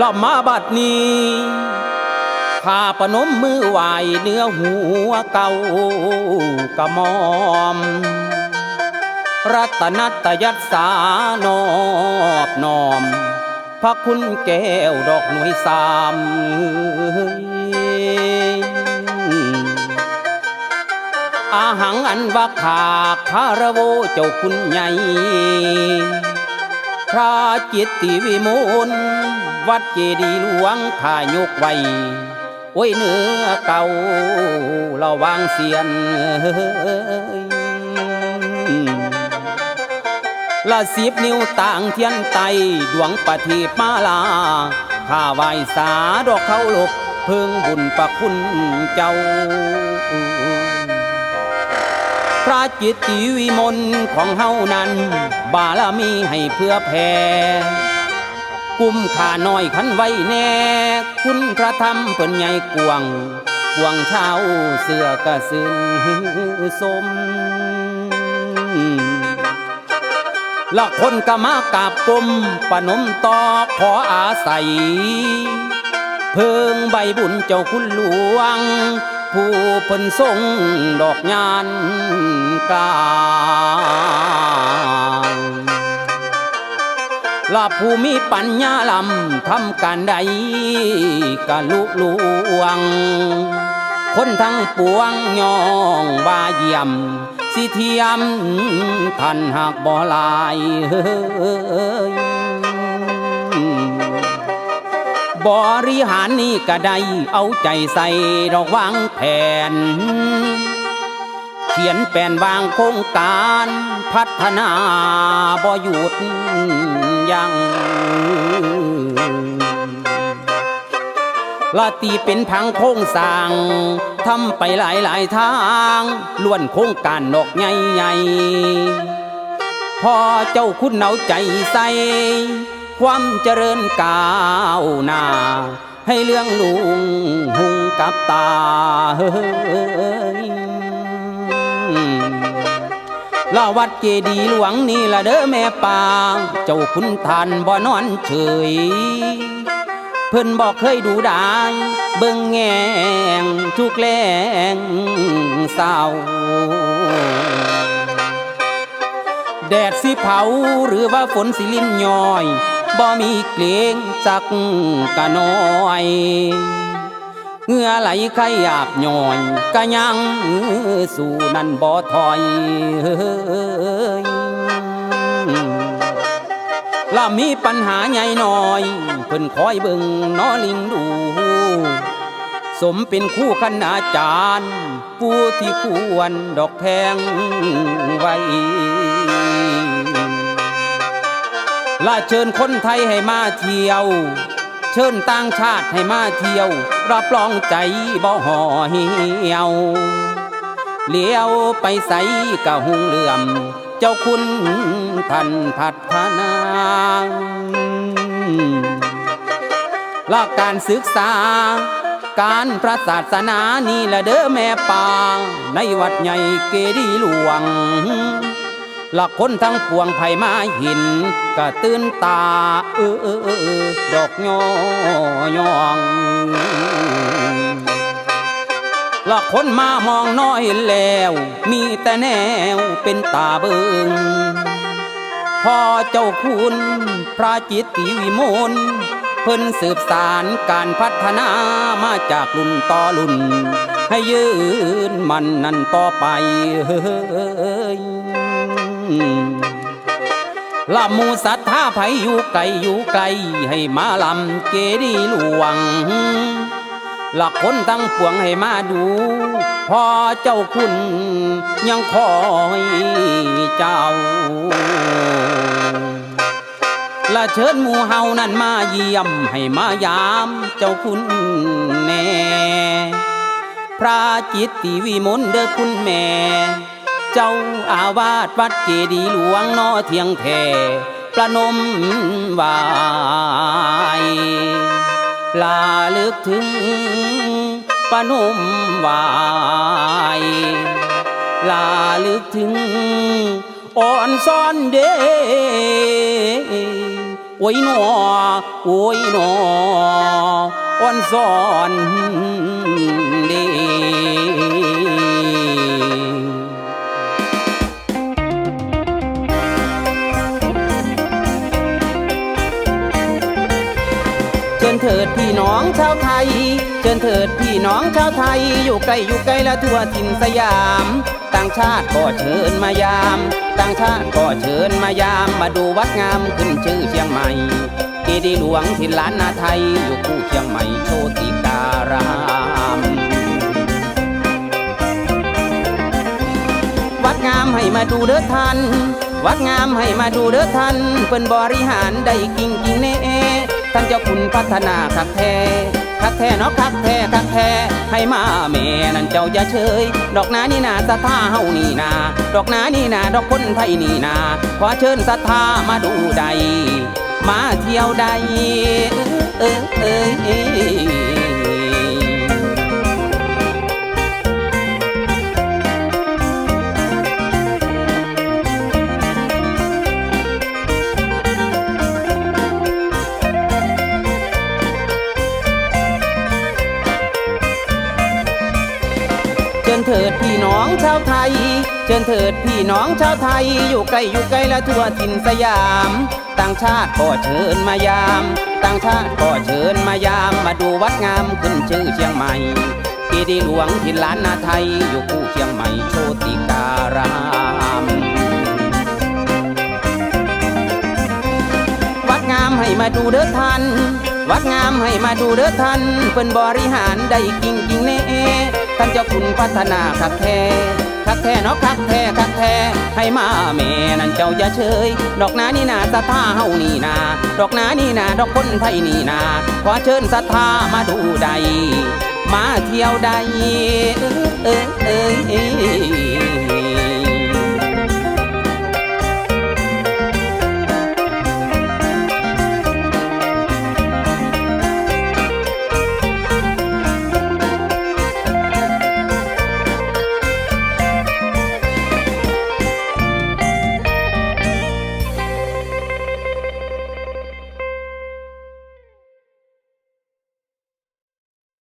ละมาบัดนี้ข้าประนมมือไหวเนื้อหัวเก่ากระมอม รัตนัตยัสานอบน้อม พระคุณแก้วดอกหน่วยสามอาหังอันว่าขาคารโวเจ้าคุณใหญ่ พระจิตติวิมลวัดเจดีย์หลวงข่ายกไว้โอ้ยเนื้อเก่าเราวางเสียนละสิบนิ้วต่างเทียนไตดวงปฏิมาลาข้าไหวสาดอกเขาลบเพิ่งบุญประคุณเจ้า พระจิตติวิมลของเฮานั้น บารมีให้เพื่อแผ่กุ้มขาน้อยขันไว้แน่ คุณพระธรรมเพิ่นใหญ่กวงกวงเช้าเสื้อกระสือสมละคนก็มากาบกลมปนมต่อขออาศัย เพิ่งใบบุญเจ้าคุณหลวง ผู้เพิ่นทรงดอกยานกลางละผู้มีปัญญาลำทำการใดกะลุลวง คนทั้งปวงยองบาเยี่ยม สิเทียมท่านหากบ่ลายเฮ้ย บริหารนี่ก็ได้เอาใจใส่ดอกวางแผน เขียนแปลนวางโครงการพัฒนาบ่หยุดยังละตีเป็นพังโค้งสร้างทำไปหลายหลายทางล้วนโครงการดอกใหญ่ๆพอเจ้าคุณเอาใจใส่ ความเจริญก้าวหน้า ให้เรื่องลุงหุงกับตาเฮ้ยลาวัดเจดีหลวงนี่ละเด้อแม่ปางเจ้าคุณทานบ่นอนเฉย เพิ่นบอกเคยดูดายเบิ่งแงงทุกแรงเศร้าแดดสิเผาหรือว่าฝนสิลินย้อย บ่มีเกรงจักกะน้อยเงื่อไหลใครหยาบหน่อยกะยังสู่นั่นบ่ถอยล่ามีปัญหาใหญ่หน่อย เพิ่นคอยเบิ่งนอลิงดู สมเป็นคู่คณาจารย์ ผู้ที่ควรดอกแพงไว้ ล่าเชิญคนไทยให้มาเที่ยว เชิญต่างชาติให้มาเที่ยว รับรองใจบ่ห่อเหี่ยวเลี้ยวไปใสกะหุงเหลื่อม เจ้าคุณท่านพัฒนาหลักการศึกษา การพระศาสนานี่ละเด้อแม่ปางในวัดใหญ่เกดีหลวง ลักคนทั้งปวงไผมาห็นก็ตื่นตาเออเออเออดอกยอยองหลักคนมามองน้อยแล้ว มีแต่แนวเป็นตาเบิงพ่อเจ้าคุณพระจิตติวิมลเพิ่นสืบสารการพัฒนามาจากรุ่นต่อรุ่น ให้ยืนมันนั่นต่อไปเฮ้ย ลำมูสัตว์ท่าไผอยู่ไกลอยู่ไกล ให้มาลำเกดีหลวง หลักคนทั้งปวงให้มาดู พอเจ้าคุณยังคอยเจ้า ละเชิญหมู่เฮานั้นมาเยี่ยม ให้มายามเจ้าคุณแน่ พระจิตติวิมลเด้อคุณแม่ เจ้าอาวาสวัดเจดีหลวงนอเทียงแท่ประนมไหวายลาลึกถึงประนมไหวายลาลึกถึงอ่อนซ้อนเดโอ้ยหนอโอ้ยหนออ่อนสอนเด ชิญเถิดพี่น้องชาวไทย เชิญเถิดพี่น้องชาวไทย อยู่ใกล้อยู่ไกลและทั่วถิ่นสยาม ต่างชาติก็เชิญมายาม ต่างชาติก็เชิญมายาม มาดูวัดงามขึ้นชื่อเชียงใหม่เจดีหลวงถิ่ล้านนาไทย อยู่คู่เชียงใหม่โชติการามวัดงามให้มาดูเด้อท่าน วัดงามให้มาดูเด้อท่านเปิ้นบริหารได้กิ่งกิ่งเน่ ท่านเจ้าคุณพัฒนาคักแท้คักแท้เนาะคักแท้คักแท้ให้มาแม่นั่นเจ้าอย่าเฉยดอกนานี่นาสถาเฮานี่นา ดอกนานี่นาดอกคนไทยนี่นาขอเชิญสัทธามาดูใด มาเที่ยวใดเออเออเออ ญเถิดพี่น้องชาวไทย เชิญเถิดพี่น้องชาวไทย อยู่ใกล้อยู่ไกลและทั่วถิ่นสยาม ต่างชาติก็เชิญมายาม ต่างชาติก็เชิญมายาม มาดูวัดงามขึ้นชื่อเชียงใหม่เจดีหลวงถิ่นล้านนาไทย อยู่คู่เชียงใหม่โชติการามวัดงามให้มาดูเด้อท่าน วัดงามให้มาดูเด้อท่านเปิ้นบริหารได้กิ่งกิ่งเน่ท่านเจ้าคุณพัฒนาคักแท้คักแท้เนาะคักแท้คักแท้ให้มาแม่นั่นเจ้าอย่าเฉย ดอกนานี่นาสถาเฮานี่นา ดอกนานี่นาดอกคนไทยนี่นาขอเชิญศรัทธามาดูใดมาเที่ยวใดเออ